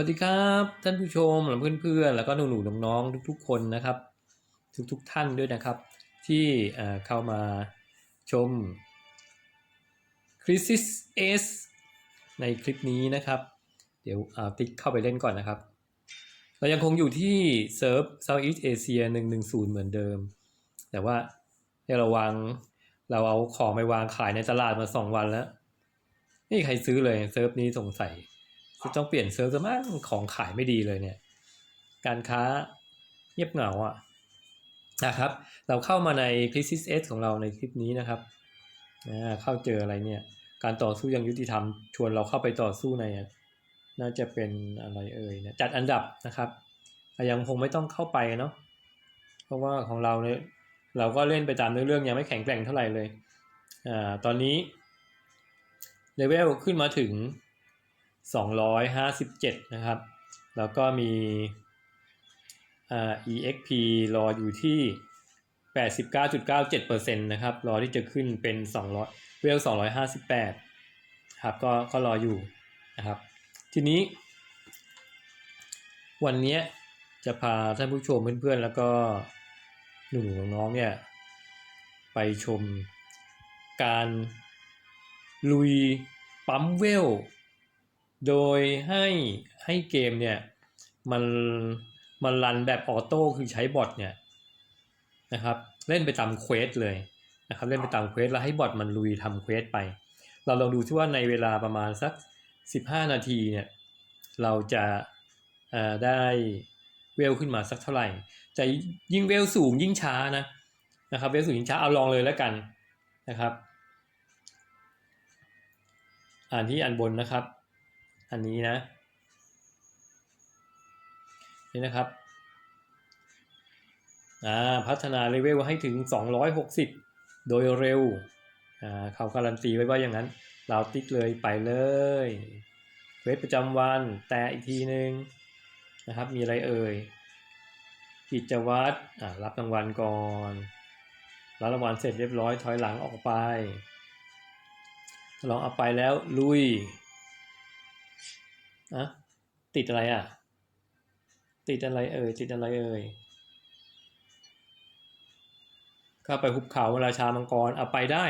วัสดีครับท่านผู้ชมและเพื่อนๆ แล้วก็หนูๆน้องๆทุกๆ คนนะครับ ทุกๆท่านด้วยนะครับ ที่เข้ามาชม Crisis S ในคลิปนี้นะครับ เดี๋ยวติ๊กเข้าไปเล่นก่อนนะครับ เรายังคงอยู่ที่เซิร์ฟ Southeast Asia 110 เหมือนเดิม แต่ว่าให้ระวังเราเอาของไปวางขายในตลาดมาสองวันแล้วไม่มีใครซื้อเลยเซิร์ฟนี้สงสัย จะต้องเปลี่ยนเซิร์ฟซะมั้งของขายไม่ดีเลยเนี่ย การค้าเงียบเหงาอะนะครับ เราเข้ามาใน Crisis S ของเราในคลิปนี้นะครับอ่าเข้าเจออะไรเนี่ย การต่อสู้ยังยุติธรรม ชวนเราเข้าไปต่อสู้ใน น่าจะเป็นอะไรเอ่ยนะจัดอันดับนะครับยังคงไม่ต้องเข้าไปเนาะเพราะว่าของเราเนี่ยเราก็เล่นไปตามเนื้อเรื่องยังไม่แข็งแกร่งเท่าไหร่เลยอ่าตอนนี้เลเวลขึ้นมาถึง 257 นะครับ แล้วก็มีอ่า EXP รออยู่ที่ 89.97%นะครับ รอที่จะขึ้นเป็น 200 เวล 258 ครับ ก็ก็รออยู่นะครับ ทีนี้ วันนี้จะพาท่านผู้ชมเพื่อนๆ แล้วก็หนูๆน้องๆเนี่ย ไปชมการลุยปั๊มเวล โดยให้ให้เกมเนี่ยมันมันรันแบบออโต้คือใช้บอทเนี่ยนะครับเล่นไปตามเควสเลยนะครับเล่นไปตามเควสแล้วให้บอทมันลุยทำเควสไป เราลองดูที่ว่าในเวลาประมาณสัก 15 นาทีเนี่ยเราจะเออได้เวลขึ้นมาสักเท่าไหร่จะยิ่งเวลสูงยิ่งช้านะนะครับเวลสูงยิ่งช้าเอาลองเลยแล้วกันนะครับ อ่านที่อันบนนะครับ อันนี้นะ นี่นะครับอ่าพัฒนาเลเวลให้ถึง 260 โดยเร็วอ่าเขาการันตีไว้ว่าอย่างนั้น เราติ๊กเลยไปเลยเวสประจำวัน แต่อีกทีหนึ่งนะครับ มีอะไรเอ่ย กิจวัตรอ่ารับรางวัลก่อนรับรางวัลเสร็จเรียบร้อยถอยหลังออกไป ลองเอาไปแล้วลุย อะติดอะไรอะ ติดอะไรเอ่ยติดอะไรเอ่ยข้าไปหุบเขาราชามังกรเอาไปได้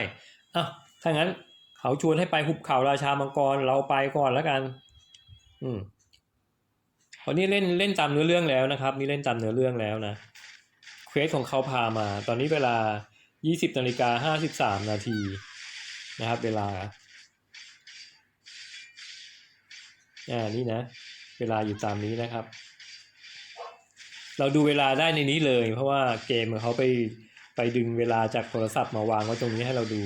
อะถ้างั้นเขาชวนให้ไปหุบเขาราชามังกรเราไปก่อนแล้วกัน อืมตอนนี้เล่นเล่นตามเนื้อเรื่องแล้วนะครับ นี่เล่นตามเนื้อเรื่องแล้วนะเควสของเขาพามา ตอนนี้เวลา 20นาฬิกา53นาทีนะครับ เวลา อ่านี่นะ เวลาอยู่ตามนี้นะครับ เราดูเวลาได้ในนี้เลย เพราะว่าเกมเขาไปไปดึงเวลาจากโทรศัพท์มาวางไว้ตรงนี้ให้เราดู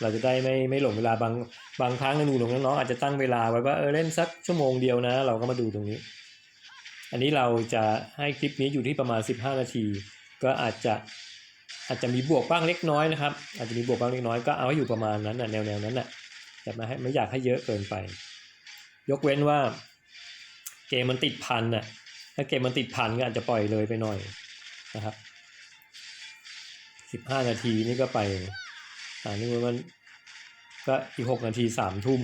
เราจะได้ไม่ไม่หลงเวลาบางบางครั้งหนูน้องๆอาจจะตั้งเวลาไว้ว่าเออเล่นสักชั่วโมงเดียวนะ เราก็มาดูตรงนี้ อันนี้เราจะให้คลิปนี้อยู่ที่ประมาณ 15 นาที ก็อาจจะอาจจะมีบวกบ้างเล็กน้อยนะครับ อาจจะมีบวกบ้างเล็กน้อยก็เอาให้อยู่ประมาณนั้นน่ะแนวแนวนั้นน่ะแต่ไม่ให้ไม่อยากให้เยอะเกินไป ยกเว้นว่าเกมมันติดพันน่ะถ้าเกมมันติดพันก็อาจจะปล่อยเลยไปหน่อยนะครับสิบห้านาทีนี่ก็ไปอ่านี่มันก็อีกหกนาทีสามทุ่ม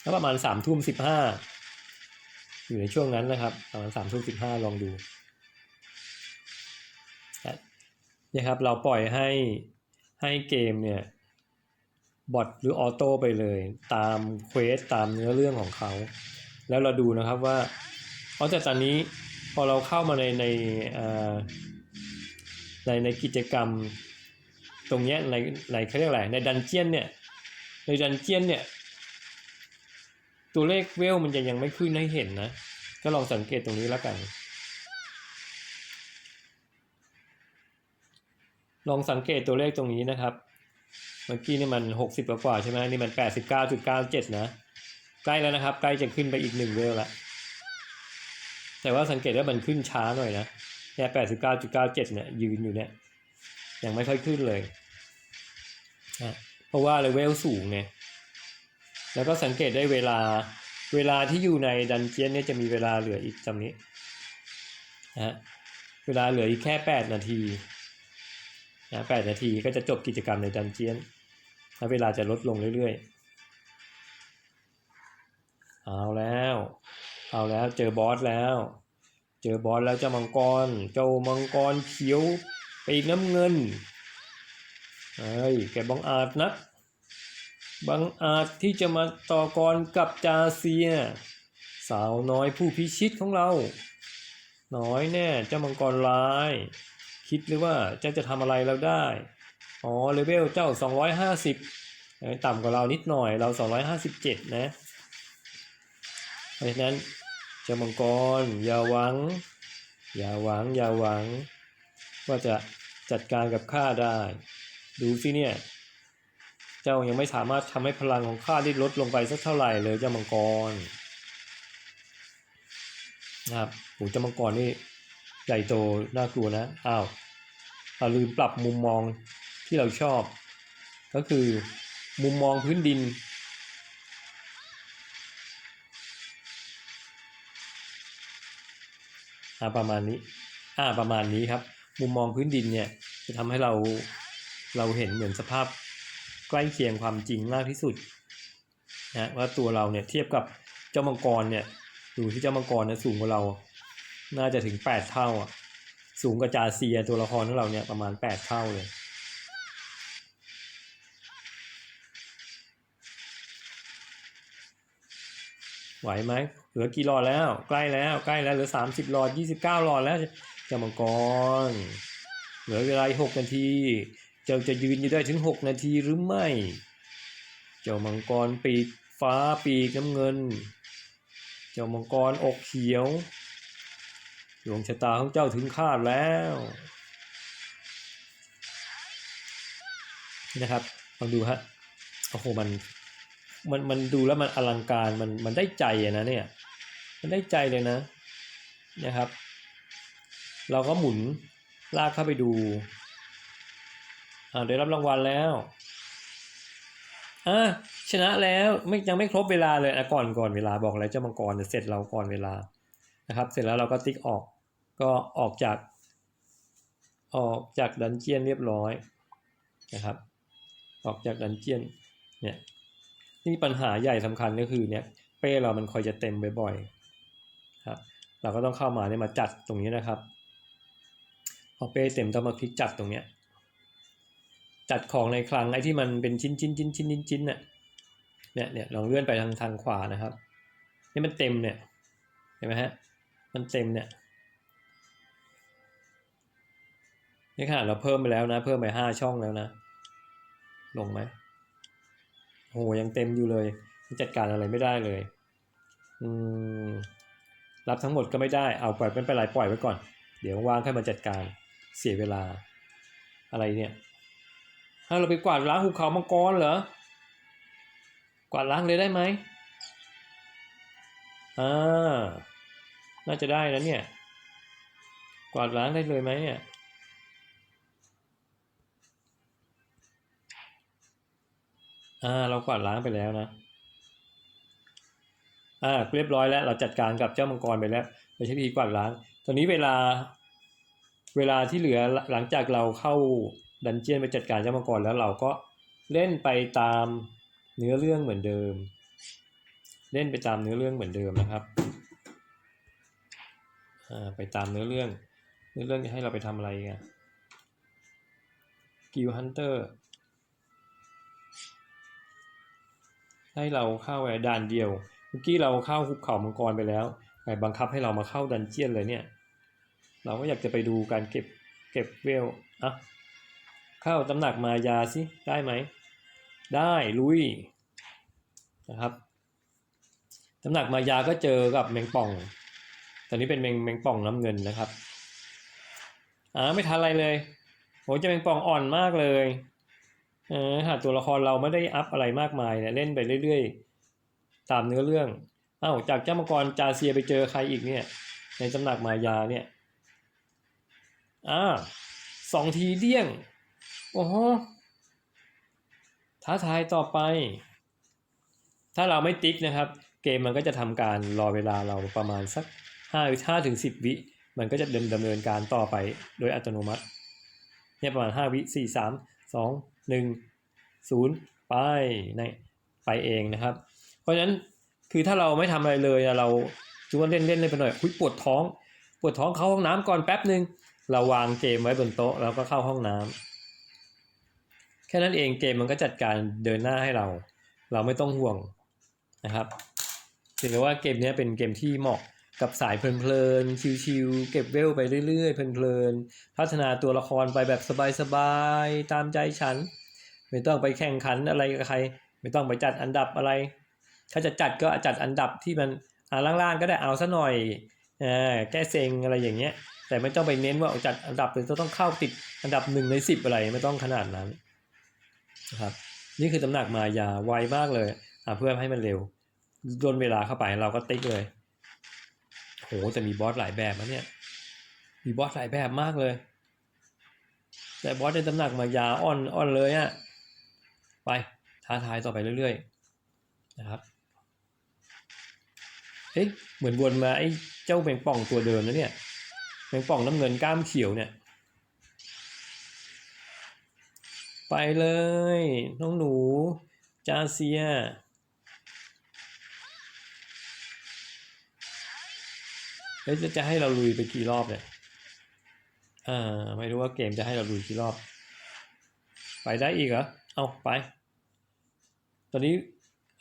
แล้วประมาณสามทุ่มสิบห้าอยู่ในช่วงนั้นนะครับ ประมาณสามทุ่มสิบห้าลองดูนี่ยครับเราปล่อยให้ให้เกมเนี่ย บอทหรือออโต้ไปเลย ตามเควสตามเนื้อเรื่องของเขา แล้วเราดูนะครับว่าเพราะแต่ตอนนี้พอเราเข้ามาในในในในกิจกรรมตรงเนี้ยในในเขาเรียกอะไรในดันเจียนเนี่ยในดันเจียนเนี่ยตัวเลขเวลมันจะยังไม่ขึ้นให้เห็นนะ ก็ลองสังเกตตรงนี้แล้วกัน ลองสังเกตตัวเลขตรงนี้นะครับ เมื่อกี้นี่มันหกสิบกว่าใช่ไหมนี่มันแปดสิบเก้าจุดเก้าเจ็ดนะ ใกล้แล้วนะครับ ใกล้จะขึ้นไปอีกหนึ่งเวลละแต่ว่าสังเกตว่ามันขึ้นช้าหน่อยนะแค่แปดสิบเก้าจุดเก้าเจ็ดเนี่ยยืนอยู่เนี่ยยังไม่ค่อยขึ้นเลยนะเพราะว่าเลเวลสูงไงแล้วก็สังเกตได้เวลาเวลาที่อยู่ในดันเจียนเนี่ยจะมีเวลาเหลืออีกจำนี้นะฮะเวลาเหลืออีกแค่แปดนาที นะแปดนาทีก็จะจบกิจกรรมในดันเจียนแล้วเวลาจะลดลงเรื่อยๆ เอาแล้ว เอาแล้วเจอบอสแล้ว เจอบอสแล้วเจ้ามังกร เจ้ามังกรเขียวปีกน้ำเงินเอ้ย แกบังอาจนะบังอาจที่จะมาต่อกรกับจาเซีย สาวน้อยผู้พิชิตของเรา น้อยแน่เจ้ามังกรร้าย คิดหรือว่าเจ้าจะทำอะไรเราได้ อ๋อเลเวลเจ้า 250เอ้ยต่ำกว่าเรานิดหน่อยเรา 257 นะเพราะฉะนั้นเจ้ามังกร อย่าหวัง อย่าหวัง อย่าหวัง ว่าจะจัดการกับข้าได้ ดูสิเนี่ย เจ้ายังไม่สามารถทำให้พลังของข้าได้ลดลงไปสักเท่าไหร่เลยเจ้ามังกรนะครับโอ้เจ้ามังกรนี่ หญ่โตน่ากลัวนะอ้าวเราลืมปรับมุมมองที่เราชอบ ก็คือมุมมองพื้นดินอ่าประมาณนี้อ่าประมาณนี้ครับ มุมมองพื้นดินเนี่ยจะทำให้เราเราเห็นเหมือนสภาพใกล้เคียงความจริงมากที่สุดนะว่าตัวเราเนี่ยเทียบกับเจ้ามังกรเนี่ยดูที่เจ้ามังกรเนี่ยสูงกว่าเรา น่าจะถึงแปดเท่าอะ สูงกว่าจาเซียตัวละครของเราเนี่ยประมาณแปดเท่าเลยไหวไหมเหลือกี่หลอดแล้วใกล้แล้วใกล้แล้วเหลือสามสิบหลอดยี่สิบเก้าหลอดแล้วเจ้ามังกร เหลือเวลาหกนาที เจ้าจะยืนอยู่ได้ถึงหกนาทีหรือไม่ เจ้ามังกรปีกฟ้าปีกน้ำเงิน เจ้ามังกรอกเขียว ดวงชะตาของเจ้าถึงคาดแล้วนะครับลองดูฮะโอ้โหมันมันมันดูแล้วมันอลังการมันมันได้ใจอะนะเนี่ยมันได้ใจเลยนะนะครับ เราก็หมุนลากเข้าไปดูอ่าได้รับรางวัลแล้วอ่าชนะแล้วไม่ยังไม่ครบเวลาเลยอะก่อนก่อนเวลาบอกแล้วเจ้ามังกรเสร็จเราก่อนเวลา นะครับ เสร็จแล้วเราก็ติ๊กออก ก็ออกจาก ออกจากดันเจียนเรียบร้อยนะครับ ออกจากดันเจียนเนี่ยนี่ปัญหาใหญ่สำคัญก็คือเนี่ยเป้เรามันคอยจะเต็มบ่อยๆครับ เราก็ต้องเข้ามาเนี่ยมาจัดตรงนี้นะครับ พอเป้เต็มต้องมาคลิกจัดตรงเนี้ยจัดของในคลังไอ้ที่มันเป็นชิ้นชิ้นชิ้นชิ้นชิ้นชิ้นเนี่ยเนี่ยเนี่ยลองเลื่อนไปทางทางขวานะครับนี่มันเต็มเนี่ยเห็นไหมฮะ มันเต็มเนี่ยนี่ขนาดเราเพิ่มไปแล้วนะ เพิ่มไปห้าช่องแล้วนะ ลงไหมโหยังเต็มอยู่เลย จัดการอะไรไม่ได้เลย อืม รับทั้งหมดก็ไม่ได้ เอาปล่อยเป็นไปไรปล่อยไว้ก่อน เดี๋ยวว่างค่อยมาจัดการ เสียเวลา อะไรเนี่ยถ้าเราไปกวาดล้างหุบเขามังกรเหรอ กวาดล้างเลยได้ไหมอ่า น่าจะได้นะเนี่ย กวาดล้างได้เลยไหมเนี่ยอ่าเรากวาดล้างไปแล้วนะอ่าเรียบร้อยแล้วเราจัดการกับเจ้ามังกรไปแล้วเราใช้วิธีกวาดล้าง ตอนนี้เวลาเวลาที่เหลือหลังจากเราเข้าดันเจียนไปจัดการเจ้ามังกรแล้วเราก็เล่นไปตามเนื้อเรื่องเหมือนเดิม เล่นไปตามเนื้อเรื่องเหมือนเดิมนะครับ ไปตามเนื้อเรื่อง เนื้อเรื่องจะให้เราไปทำอะไรกันกิลฮันเตอร์ให้เราเข้าไปด่านเดียว เมื่อกี้เราเข้าหุบเขามังกรไปแล้วไปบังคับให้เรามาเข้าดันเจียนเลยเนี่ย เราก็อยากจะไปดูการเก็บเก็บเวลอะเข้าตำหนักมายาสิได้ไหม ได้ลุยนะครับตำหนักมายาก็เจอกับแมงป่อง ตอนนี้เป็นแมงแมงป่องน้ำเงินนะครับอ่าไม่ทันอะไรเลยโหเจะแมงป่องอ่อนมากเลยเออหาตัวละครเราไม่ได้อัพอะไรมากมายเนี่ยเล่นไปเรื่อยๆ ตามเนื้อเรื่องอ้าวจากเจ้ามังกรจาเซียไปเจอใครอีกเนี่ย ในตำหนักมายาเนี่ยอ่าสองทีเดี้ยงโอ้โหท้าทายต่อไป ถ้าเราไม่ติ๊กนะครับ เกมมันก็จะทำการรอเวลาเราประมาณสัก ห้าห้าถึงสิบวิ มันก็จะดำดำเนินการต่อไปโดยอัตโนมัติ เนี่ยประมาณห้าวิสี่สามสองหนึ่งศูนย์ไปในไปเองนะครับ เพราะฉะนั้นคือถ้าเราไม่ทำอะไรเลยเราจูว่าเล่นเล่นเลยไปหน่อยคุยปวดท้อง ปวดท้องเข้าห้องน้ำก่อนแป๊บหนึ่งเราวางเกมไว้บนโต๊ะแล้วก็เข้าห้องน้ำแค่นั้นเองเกมมันก็จัดการเดินหน้าให้เรา เราไม่ต้องห่วงนะครับถือว่าเกมนี้เป็นเกมที่เหมาะ กับสายเพลินๆ ชิวๆ เก็บเวลไปเรื่อยๆ เพลินๆ พัฒนาตัวละครไปแบบสบายๆ ตามใจฉัน ไม่ต้องไปแข่งขันอะไรกับใคร ไม่ต้องไปจัดอันดับอะไร ถ้าจะจัดก็จัดอันดับที่มันอ่าล่างๆ ก็ได้เอาซะหน่อยอ่าแก้เซ็งอะไรอย่างเงี้ย แต่ไม่ต้องไปเน้นว่าจัดอันดับเป็นต้องเข้าติดอันดับหนึ่งในสิบอะไร ไม่ต้องขนาดนั้นนะครับ นี่คือตำหนักมายาไวมากเลยอ่าเพื่อให้มันเร็วโดนเวลาเข้าไปเราก็ติ๊กเลย โหแต่มีบอสหลายแบบนะเนี่ย มีบอสหลายแบบมากเลย แต่บอสในตำหนักมายาอ่อนอ่อนเลยอะไปท้าทายต่อไปเรื่อยๆนะครับเอ๊ะเหมือนวนมาไอ้เจ้าแมงป่องตัวเดิมนะเนี่ยแมงป่องน้ำเงินกล้ามเขียวเนี่ย ไปเลย น้องหนู จาเซีย แล้วจะจะให้เราลุยไปกี่รอบเนี่ยอ่าไม่รู้ว่าเกมจะให้เราลุยกี่รอบ ไปได้อีกเหรอ เอาไป ตอนนี้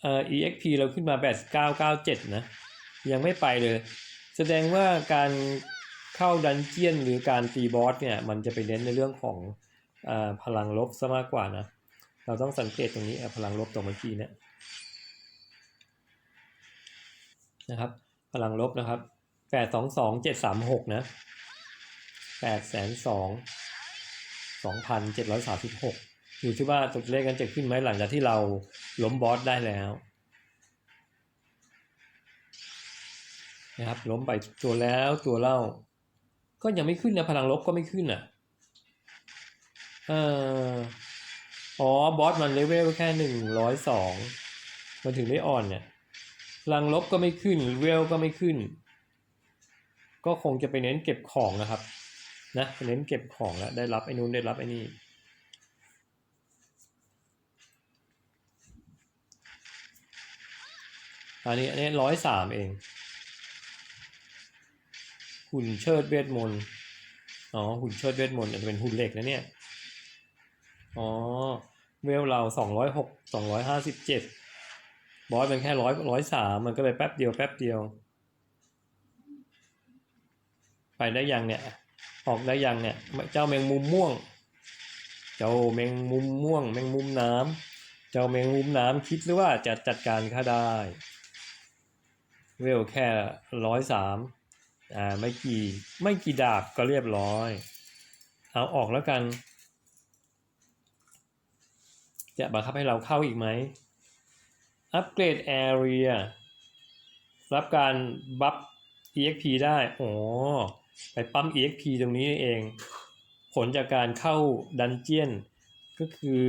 เอ่อ exp เราขึ้นมา 8997 นะ ยังไม่ไปเลย แสดงว่าการเข้าดันเจียนหรือการตีบอสเนี่ย มันจะไปเน้นในเรื่องของอาพลังลบซะมากกว่านะ เราต้องสังเกตตรงนี้อะพลังลบตรงเมื่อกี้เนี่ยนะครับ พลังลบนะครับ แปดสองสองเจ็ดสามหกนะแปดแสนสองสองพันเจ็ดร้อยสามสิบหกอยู่ที่ว่าตัวเลขกันจะขึ้นไหมหลังจากที่เราล้มบอสได้แล้วนะครับล้มไปตัวแล้วตัวเล่า ก็ยังไม่ขึ้นนะพลังลบก็ไม่ขึ้นอะเอออ๋อบอสมันเลเวลแค่หนึ่งร้อยสองมันถึงได้อ่อนเนี่ยพลังลบก็ไม่ขึ้นเลเวลก็ไม่ขึ้น ก็คงจะไปเน้นเก็บของนะครับนะเน้นเก็บของแล้วได้รับไอ้นู้นได้รับไอ้นี่อันนี้อันนี้ร้อยสามเองหุ่นเชิดเวทมนต์อ๋อหุ่นเชิดเวทมนต์อาจจะเป็นหุ่นเหล็กนะเนี่ยอ๋อเวลเราสองร้อยหกสองร้อยห้าสิบเจ็ดบอสเป็นแค่ร้อยร้อยสามมันก็เลยแป๊บเดียวแป๊บเดียว ไปได้ยังเนี่ย ออกได้ยังเนี่ย เจ้าแมงมุมม่วง เจ้าแมงมุมม่วง แมงมุมน้ำเจ้าแมงมุมน้ำคิดหรือว่าจะจัดการข้าได้ เวลแค่ร้อยสามอ่าไม่กี่ไม่กี่ดาบก็เรียบร้อย เอาออกแล้วกัน จะบังคับให้เราเข้าอีกไหม อัปเกรด Area รับการบัฟ EXP ได้ อ๋อ ไปปั๊ม EXP ตรงนี้เอง ผลจากการเข้าดันเจียน ก็คือ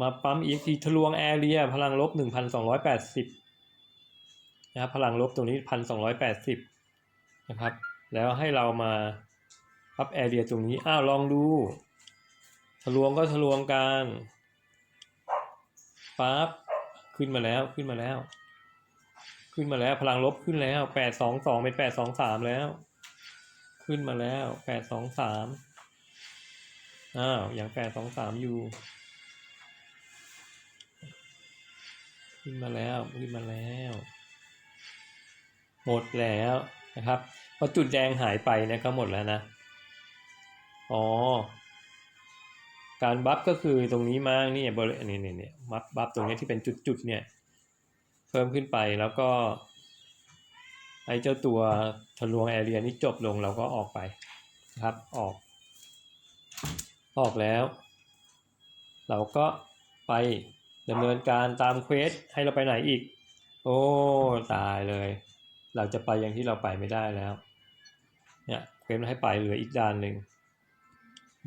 มาปั๊ม EXP ทะลวง Area พลังลบ 1,280 นะครับ พลังลบตรงนี้ 1,280 นะครับ แล้วให้เรามาปั๊บ Area ตรงนี้ อ้าว ลองดู ทะลวงก็ทะลวงกันปั๊บขึ้นมาแล้วขึ้นมาแล้ว ขึ้นมาแล้ว พลังลบขึ้นแล้วแปดสองสองเป็นแปดสองสามแล้ว ขึ้นมาแล้วแปดสองสามอ้าวอย่างแปดสองสามอยู่ ขึ้นมาแล้วขึ้นมาแล้ว หมดแล้วนะครับพอจุดแดงหายไปเนะก็หมดแล้วนะอ๋อการบัฟก็คือตรงนี้มากนี่บริเนี่นี่นี่บัฟบัฟตรงนี้ที่เป็นจุดๆเนี่ย เพิ่มขึ้นไปแล้วก็ไอ้เจ้าตัวทะลวงแอเรียนี้จบลงเราก็ออกไปนะครับออก ออกแล้ว เราก็ไปดำเนินการตามเควสให้เราไปไหนอีก โอ้ตายเลย เราจะไปอย่างที่เราไปไม่ได้แล้วเนี่ยเควสให้ไปเหลืออีกด้านหนึ่ง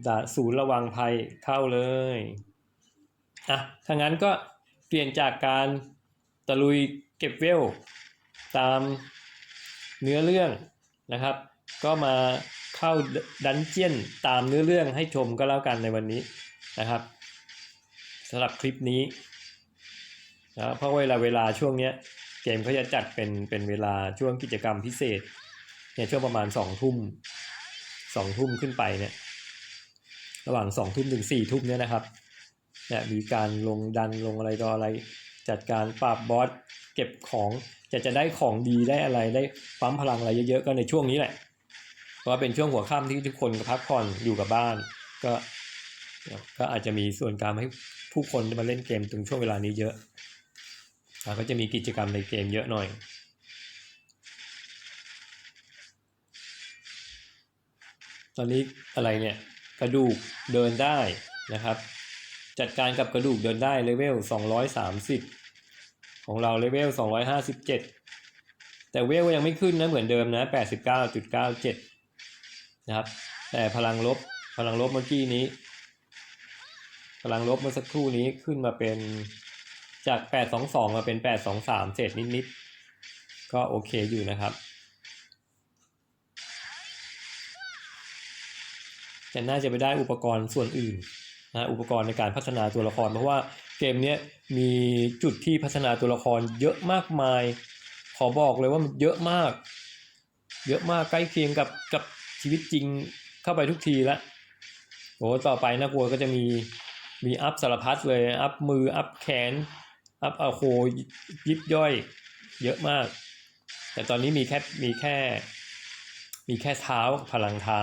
ด่านศูนย์ระวังภัยเข้าเลยอะถ้างั้นก็เปลี่ยนจากการ ตะลุยเก็บเวลตามเนื้อเรื่องนะครับ ก็มาเข้าดันเจียนตามเนื้อเรื่องให้ชมก็แล้วกันในวันนี้นะครับสำหรับคลิปนี้นะเพราะเวลาเวลาช่วงเนี้ยเกมเขาจะจัดเป็นเป็นเวลาช่วงกิจกรรมพิเศษเนี่ยช่วงประมาณสองทุ่มสองทุ่มขึ้นไปเนี่ยระหว่างสองทุ่มถึงสี่ทุ่มเนี่ยนะครับเนี่ยมีการลงดันลงอะไรต่ออะไร จัดการปราบบอสเก็บของจะจะได้ของดีได้อะไรได้ปั๊มพลังอะไรเยอะๆก็ในช่วงนี้แหละเพราะว่าเป็นช่วงหัวค่ำที่ทุกคนพักผ่อนอยู่กับบ้าน ก็ก็อาจจะมีส่วนการให้ผู้คนมาเล่นเกมตรงช่วงเวลานี้เยอะอาก็จะมีกิจกรรมในเกมเยอะหน่อยตอนนี้อะไรเนี่ยกระดูกเดินได้นะครับ จัดการกับกระดูกเดินได้เลเวล230 ของเราเลเวล257แต่เวลยังไม่ขึ้นนะเหมือนเดิมนะ89.97นะครับ แต่พลังลบพลังลบเมื่อกี้นี้ พลังลบเมื่อสักครู่นี้ขึ้นมาเป็นจาก822มาเป็น823เศษนิดๆก็โอเคอยู่นะครับแต่น่าจะไปได้อุปกรณ์ส่วนอื่น นะอุปกรณ์ในการพัฒนาตัวละคร เพราะว่าเกมนี้มีจุดที่พัฒนาตัวละครเยอะมากมาย ขอบอกเลยว่ามันเยอะมาก เยอะมากใกล้เคียงกับกับชีวิตจริงเข้าไปทุกทีละโอ้ต่อไปน่ากลัวก็จะมีมีอัพสารพัดเลยอัพมืออัพแขนอัพอาโคยิบย่อยเยอะมาก แต่ตอนนี้มีแค่มีแค่ มีแค่เท้าพลังเท้า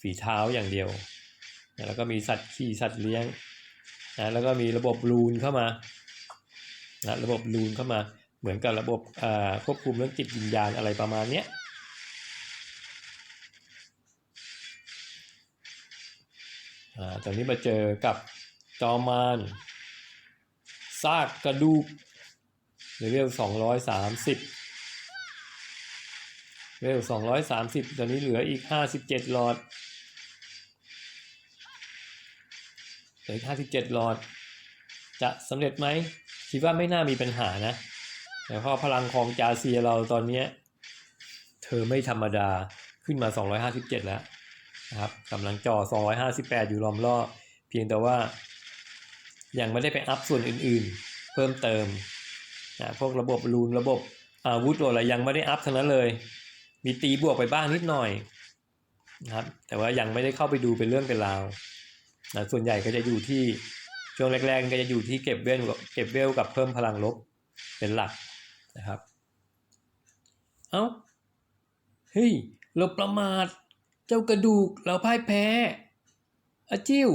ฝีเท้าอย่างเดียว แล้วก็มีสัตว์ขี่สัตว์เลี้ยงนะแล้วก็มีระบบรูนเข้ามานะระบบรูนเข้ามาเหมือนกับระบบควบคุมเรื่องจิตวิญญาณอะไรประมาณเนี้ยตอนนี้มาเจอกับจอมานซากกระดูกเลเวลสองร้อยสามสิบเลเวลสองร้อยสามสิบตอนนี้เหลืออีกห้าสิบเจ็ดหลอด เหลือห้าสิบเจ็ดหลอด จะสำเร็จไหมคิดว่าไม่น่ามีปัญหานะแต่พราะพลังของจาเซียเราตอนเนี้ยเธอไม่ธรรมดาขึ้นมา 257 แล้วนะครับกำลังจอ258 อยู่ล้อมรอบเพียงแต่ว่ายังไม่ได้ไปอัพส่วนอื่นๆ เพิ่มเติมนะพวกระบบรูนระบบอาวุธอะไรยังไม่ได้อัพทั้งนั้นเลย มีตีบวกไปบ้างนิดหน่อยนะครับแต่ว่ายังไม่ได้เข้าไปดูเป็นเรื่องเป็นราว นะส่วนใหญ่ก็จะอยู่ที่ช่วงแรกๆก็จะอยู่ที่เก็บเวลกับเก็บเวลกับเพิ่มพลังลบเป็นหลักนะครับ เอา้าเฮ้ยเราประมาท เจ้ากระดูกเราพ่ายแพ้อาจิ้ว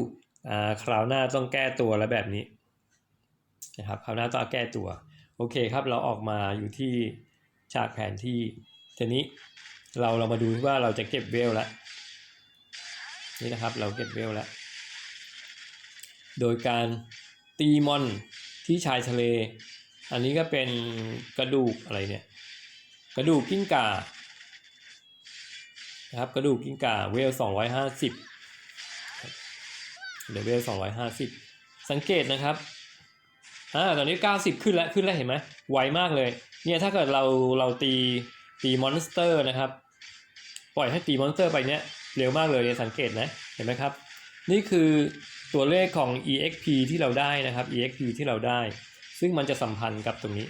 อ่าคราวหน้าต้องแก้ตัวแล้วแบบนี้นะครับคราวหน้าต้องแก้ตัว โอเคครับเราออกมาอยู่ที่ฉากแผนที่ทีนี้เราเรามาดูว่าเราจะเก็บเวลแล้วนี่นะครับ เราเก็บเวลแล้ว โดยการตีมอนที่ชายทะเล อันนี้ก็เป็นกระดูกอะไรเนี่ย กระดูกกิ้งก่านะครับกระดูกกิ้งก่าเวลสองร้อยห้าสิบเดี๋ยวเวลสองร้อยห้าสิบสังเกตนะครับอ่าตอนนี้เก้าสิบขึ้นแล้วขึ้นแล้วเห็นไหมไวมากเลย เนี่ยถ้าเกิดเราเราตีตีมอนสเตอร์นะครับ ปล่อยให้ตีมอนสเตอร์ไปเนี้ยเร็วมากเลยเนี่ยสังเกตนะเห็นไหมครับ นี่คือ ตัวเลขของ exp ที่เราได้นะครับ exp ที่เราได้ ซึ่งมันจะสัมพันธ์กับตรงนี้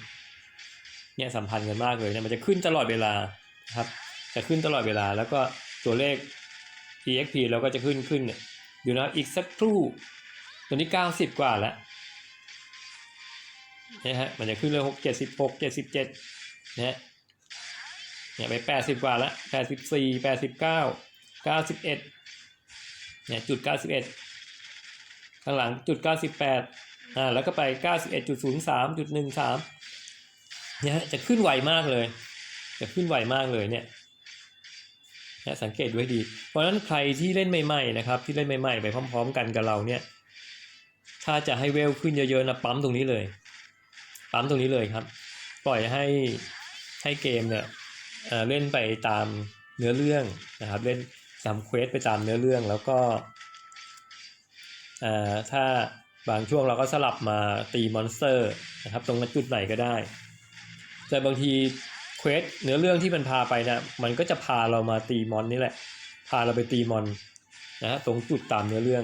เนี่ยสัมพันธ์กันมากเลยเนี่ยมันจะขึ้นตลอดเวลาครับ จะขึ้นตลอดเวลาแล้วก็ตัวเลข exp เราก็จะขึ้นขึ้นเนี่ยอยู่นะอีกสักครู่ ตัวนี้ 90 กว่าแล้วเนี่ยฮะมันจะขึ้นเลยหกเจ็ดสิบหกเจ็ดสิบเจ็ดนะฮะเนี่ยไปแปดสิบกว่าล้วแปดสิบสี่แปดสิบเก้าเก้าสิบเอ็ดเนี่ยจุดเก้าสิบเอ็ด ข้างหลังจุดเก้าสิบแปดอ่าแล้วก็ไปเก้าสิบเอ็ดจุดศูนย์สามจุดหนึ่งสามเนี่ยจะขึ้นไวมากเลย จะขึ้นไวมากเลยเนี่ยนะสังเกตด้วยดี เพราะฉะนั้นใครที่เล่นใหม่ๆนะครับที่เล่นใหม่ๆ ไปพร้อม ๆ กันกับเราเนี่ยถ้าจะให้เวลขึ้นเยอะๆนะปั๊มตรงนี้เลย ปั๊มตรงนี้เลยครับ ปล่อยให้ให้เกมเนี่ยเล่นไปตามเนื้อเรื่องนะครับ เล่นตามเควสไปตามเนื้อเรื่องแล้วก็ อ่อถ้าบางช่วงเราก็สลับมาตีมอนสเตอร์นะครับ ตรงจุดไหนก็ได้ แต่บางทีเควสเนื้อเรื่องที่มันพาไปนะมันก็จะพาเรามาตีมอนนี่แหละ พาเราไปตีมอนนะฮะตรงจุดตามเนื้อเรื่อง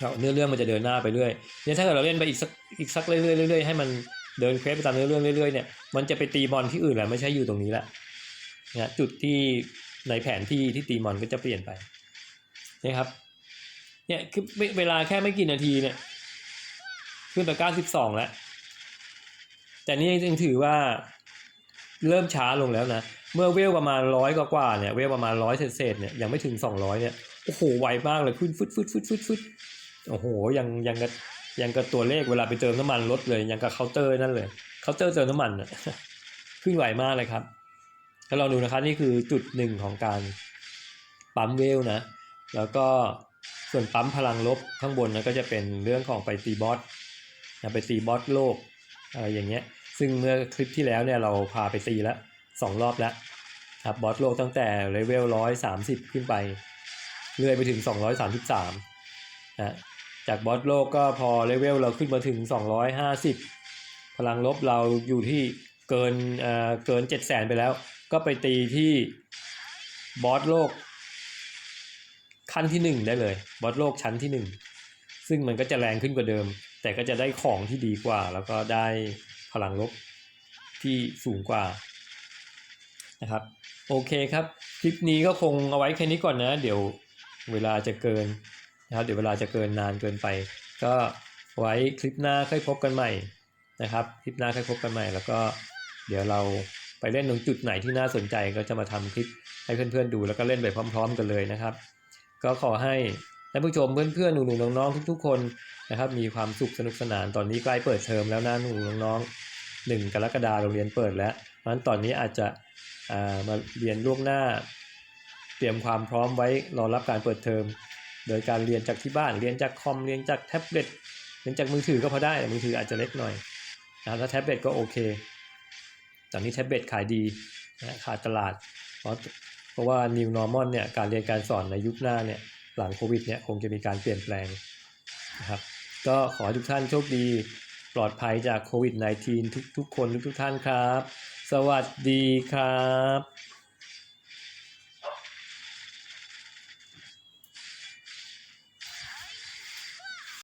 เราเนื้อเรื่องมันจะเดินหน้าไปเรื่อยเนี่ยถ้าเกิดเราเล่นไปอีกสักอีกสักเรื่อยๆเรื่อยๆให้มันเดินเควสไปตามเนื้อเรื่องเรื่อยๆเนี่ยมันจะไปตีมอนที่อื่นแหละไม่ใช่อยู่ตรงนี้ละนี่ยจุดที่ในแผนที่ที่ตีมอนก็จะเปลี่ยนไป นี่ครับ เนี่ยคือเวเวลาแค่ไม่กี่นาทีเนี่ย ขึ้นไปเก้าสิบสองแล้ว แต่นี่ยังถือว่าเริ่มช้าลงแล้วนะ เมื่อเวลประมาณร้อยกว่าเนี่ย เวลประมาณร้อยเศษๆเนี่ยยังไม่ถึงสองร้อยเนี่ย โอ้โห ไวมากเลยขึ้นฟึดฟึดฟึดฟึดฟึดโอ้โห ยังยังกับยังกับตัวเลขเวลาไปเติมน้ำมันลดเลย ยังกับเคาน์เตอร์นั่นเลย เคาน์เตอร์เติมน้ำมันอะขึ้นไวมากเลยครับ ถ้าลองดูนะครับนี่คือจุดหนึ่งของการปั๊มเวลนะ แล้วก็ส่วนปั๊มพลังลบข้างบนนะก็จะเป็นเรื่องของไปตีบอสนะไปตีบอสโลกอะไรอย่างเงี้ย ซึ่งเมื่อคลิปที่แล้วเนี่ยเราพาไปตีแล้วสองรอบแล้วครับบอสโลกตั้งแต่เลเวลร้อยสามสิบขึ้นไป เรื่อยไปถึงสองร้อยสามสิบสามนะจากบอสโลกก็พอเลเวลเราขึ้นมาถึงสองร้อยห้าสิบพลังลบเราอยู่ที่เกินเอ่อเกินเจ็ดแสนไปแล้ว ก็ไปตีที่บอสโลก ขั้นที่หนึ่งได้เลยบอสโลกชั้นที่หนึ่งซึ่งมันก็จะแรงขึ้นกว่าเดิม แต่ก็จะได้ของที่ดีกว่า แล้วก็ได้พลังลบที่สูงกว่านะครับโอเคครับ คลิปนี้ก็คงเอาไว้แค่นี้ก่อนนะ เดี๋ยวเวลาจะเกินนะครับเดี๋ยวเวลาจะเกินนานเกินไป ก็ไว้คลิปหน้าค่อยพบกันใหม่นะครับ คลิปหน้าค่อยพบกันใหม่ แล้วก็เดี๋ยวเราไปเล่นตรงจุดไหนที่น่าสนใจก็จะมาทำคลิปให้เพื่อนๆดูแล้วก็เล่นไปพร้อม ๆ กันเลยนะครับ ก็ขอให้ท่านผู้ชมเพื่อนๆหนูๆน้องๆทุก ๆ คนนะครับมีความสุขสนุกสนานตอนนี้ใกล้เปิดเทอมแล้วนะหนูๆน้องๆหนึ่งกรกฎาคมโรงเรียนเปิดแล้วเพราะฉะนั้นตอนนี้อาจจะามาเรียนล่วงหน้า เตรียมความพร้อมไว้รอรับการเปิดเทอม โดยการเรียนจากที่บ้านเรียนจากคอมเรียนจากแท็บเล็ตเรียนจากมือถือก็พอได้มือถืออาจจะเล็กหน่อยนะครับถ้าแท็บเล็ตก็โอเค ตอนนี้แท็บเล็ตขายดีนะขาดตลาดเพราะ ราะว่า new normal เนี่ยการเรียนการสอนในยุคหน้าเนี่ยหลังโควิดเนี่ยคงจะมีการเปลี่ยนแปลงนะครับก็ขอให้ทุกท่านโชคดีปลอดภัยจากโควิด -19 ทุกทุกๆคนทุกทุกๆท่านครับ สวัสดีครับ